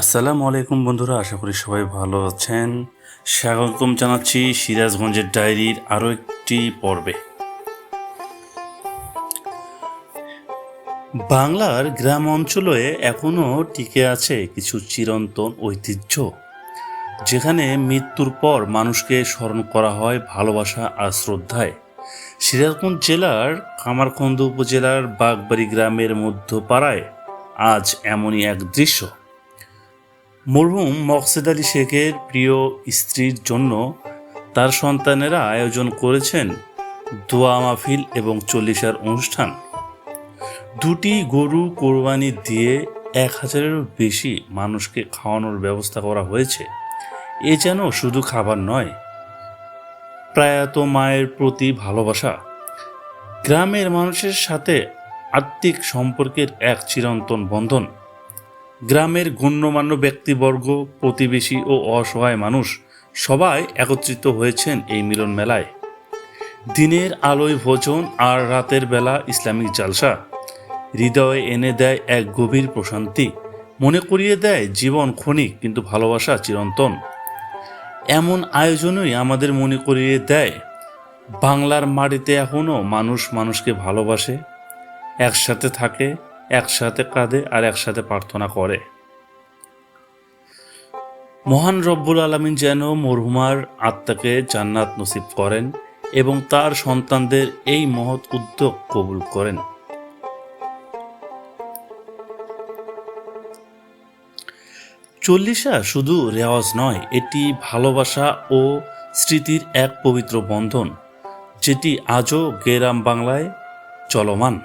আসসালামু আলাইকুম বন্ধুরা, আশা করি সবাই ভালো আছেন। স্বাগতম জানাচ্ছি সিরাজগঞ্জের ডায়েরির আরও একটি পর্বে। বাংলার গ্রাম অঞ্চলে এখনও টিকে আছে কিছু চিরন্তন ঐতিহ্য, যেখানে মৃত্যুর পর মানুষকে স্মরণ করা হয় ভালোবাসা আর শ্রদ্ধায়। সিরাজগঞ্জ জেলার কামারখন্দ উপজেলার বাগবাড়ি গ্রামের মধ্যপাড়ায় আজ এমনই এক দৃশ্য। মরহুম মকসেদ আলী শেখের প্রিয় স্ত্রীর জন্য তার সন্তানেরা আয়োজন করেছেন দোয়া মাহফিল এবং চল্লিশার অনুষ্ঠান। দুটি গরু কোরবানি দিয়ে এক হাজারেরও বেশি মানুষকে খাওয়ানোর ব্যবস্থা করা হয়েছে। এ যেন শুধু খাবার নয়, প্রয়াত মায়ের প্রতি ভালোবাসা। গ্রামের মানুষের সাথে আত্মিক সম্পর্কের এক চিরন্তন বন্ধন। গ্রামের গণ্যমান্য ব্যক্তিবর্গ, প্রতিবেশী ও অসহায় মানুষ সবাই একত্রিত হয়েছেন এই মিলন মেলায়। দিনের আলোয় ভোজন আর রাতের বেলা ইসলামিক জালসা। হৃদয়ে এনে দেয় এক গভীর প্রশান্তি, মনে করিয়ে দেয় জীবন ক্ষণিক কিন্তু ভালোবাসা চিরন্তন। এমন আয়োজনই আমাদের মনে করিয়ে দেয়, বাংলার মাটিতে এখনও মানুষ মানুষকে ভালোবাসে, একসাথে থাকে একসাথে কাঁদে আর একসাথে প্রার্থনা করে। মহান রব্বুল আলমিন যেন মরহুমার আত্মাকে জান্নাত নসিব করেন এবং তার সন্তানদের এই মহৎ উদ্যোগ কবুল করেন। চল্লিশা শুধু রেওয়াজ নয়, এটি ভালোবাসা ও স্মৃতির এক পবিত্র বন্ধন, যেটি আজও গেরাম বাংলায় চলমান।